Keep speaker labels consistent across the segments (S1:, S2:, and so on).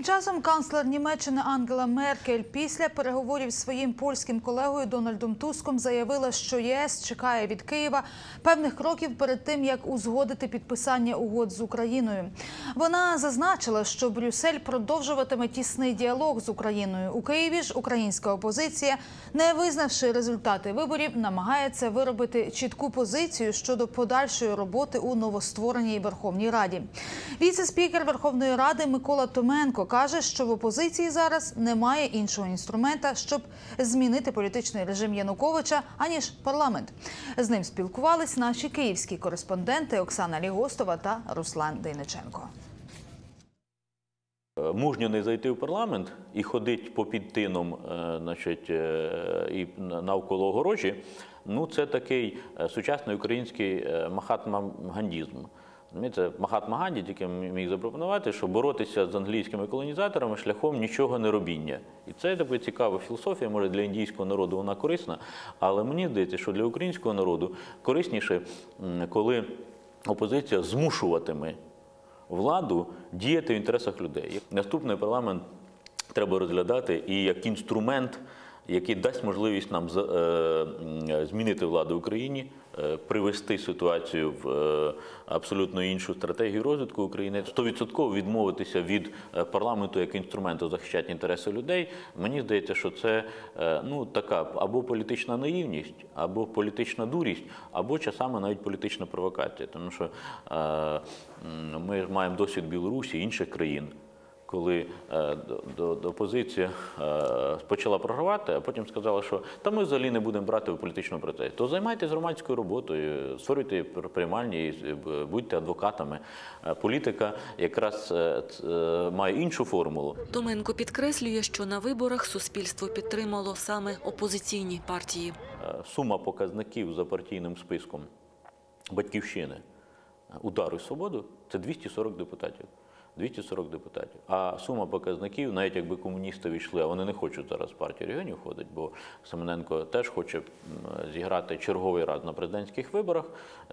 S1: Тим часом канцлер Німеччини Ангела Меркель після переговорів з своїм польським колегою Дональдом Туском заявила, що ЄС чекає від Києва певних кроків перед тим, як узгодити підписання угод з Україною. Вона зазначила, що Брюссель продовжуватиме тісний діалог з Україною. У Києві ж українська опозиція, не визнавши результати виборів, намагається виробити чітку позицію щодо подальшої роботи у новоствореній Верховній Раді. Віце-спікер Верховної Ради Микола Томенко каже, що в опозиції зараз немає іншого інструмента, щоб змінити політичний режим Януковича, аніж парламент. З ним спілкувались наші київські кореспонденти Оксана Лігостова та Руслан Дейниченко.
S2: Мужньо не зайти в парламент і ходить по підтином, е, значить, е, і навколо огорожі. Ну, це такий е, сучасний український е, махатма-гандізм. Розумієте, Махатма Ганді тільки міг запропонувати, що боротися з англійськими колонізаторами шляхом нічого не робіння. І це така цікава філософія, може для індійського народу вона корисна, але мені здається, що для українського народу корисніше, коли опозиція змушуватиме владу діяти в інтересах людей. Наступний парламент треба розглядати і як інструмент, який дасть можливість нам е, змінити владу в Україні, е, привести ситуацію в е, абсолютно іншу стратегію розвитку України, 100% відмовитися від парламенту як інструменту захищати інтереси людей. Мені здається, що це ну така або політична наївність, або політична дурість, або часами навіть політична провокація. Тому що ми маємо досвід Білорусі інших країн. Коли е, до, до, опозиція е, почала програвати, а потім сказала, що та ми взагалі не будемо брати в політичному процесі, то займайтесь громадською роботою, створюйте пр- приймальні, е, будьте адвокатами. Політика якраз має іншу формулу.
S3: Томенко підкреслює, що на виборах суспільство підтримало саме опозиційні партії.
S2: Сума показників за партійним списком батьківщини удару і свободу це 240 депутатів. 240 депутатів. А сума показників, навіть якби комуністи війшли, а вони не хочуть зараз в партію регіонів входити, бо Семененко теж хоче зіграти черговий раз на президентських виборах,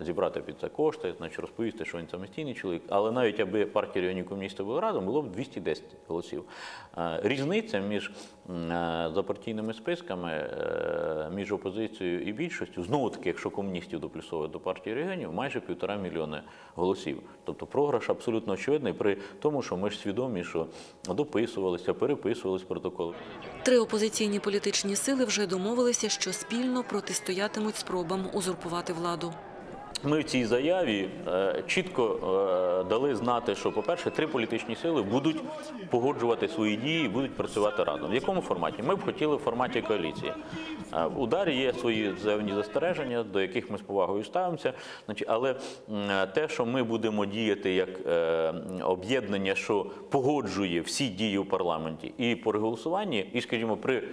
S2: зібрати під це кошти, значить розповісти, що він самостійний чоловік. Але навіть аби партія регіонів комуністи були разом, було б 210 голосів. Е, Різниця між е, запартійними списками, е, між опозицією і більшістю, знову таки, якщо комуністів доплюсовувати до партії регіонів, майже півтора мільйони голосів. Тобто програш абсолютно очевидний при тому, що ми ж свідомі, що дописувалися, переписувалися протоколи.
S3: Три опозиційні політичні сили вже домовилися, що спільно протистоятимуть спробам узурпувати владу.
S2: Ми в цій заяві е, чітко е, дали знати, що, по-перше, три політичні сили будуть погоджувати свої дії і будуть працювати разом. В якому форматі? Ми б хотіли в форматі коаліції. Е, В ударі є свої заявні застереження, до яких ми з повагою ставимося. Але те, що ми будемо діяти як об'єднання, що погоджує всі дії у парламенті і по голосуванні, і, скажімо, при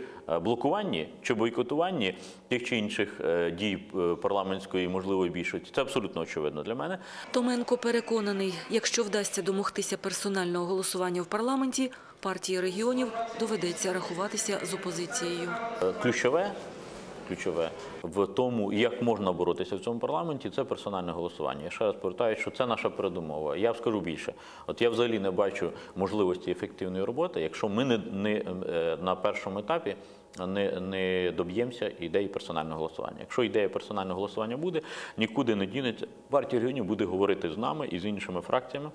S2: блокуванні чи бойкотуванні тих чи інших дій парламентської можливої більшості, це абсолютно очевидно для мене.
S3: Томенко переконаний, якщо вдасться домогтися персонального голосування в парламенті, партії регіонів доведеться рахуватися з опозицією.
S2: Е, Ключове, ключове в тому, як можна боротися в цьому парламенті, це персональне голосування. Я ще раз повертаю, що це наша передумова. Я скажу більше. От я взагалі не бачу можливості ефективної роботи, якщо ми не, не е, на першому етапі. Не, не доб'ємося ідеї персонального голосування. Якщо ідея персонального голосування буде, нікуди не дінеться. Партія регіонів буде говорити з нами і з іншими фракціями,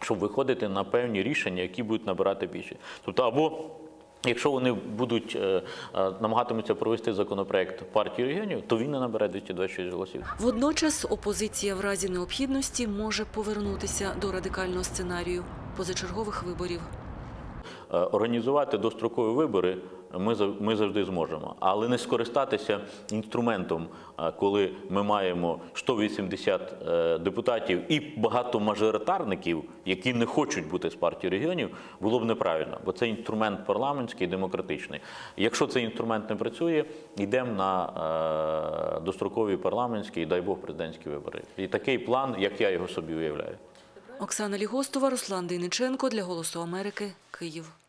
S2: щоб виходити на певні рішення, які будуть набирати більшість. Тобто, або якщо вони будуть е, е, намагатимуться провести законопроект партії регіонів, то він не набере 226 голосів.
S3: Водночас опозиція в разі необхідності може повернутися до радикального сценарію позачергових виборів.
S2: Е, Організувати дострокові вибори ми ми завжди зможемо, але не скористатися інструментом, е, коли ми маємо 180 е, депутатів і багато мажоритарників, які не хочуть бути з партії регіонів, було б неправильно, бо це інструмент парламентський, демократичний. Якщо цей інструмент не працює, йдемо на е, дострокові парламентські і дай Бог президентські вибори. І такий план, як я його собі уявляю.
S3: Оксана Лігостова, Руслан Дейниченко для Голосу Америки, Київ.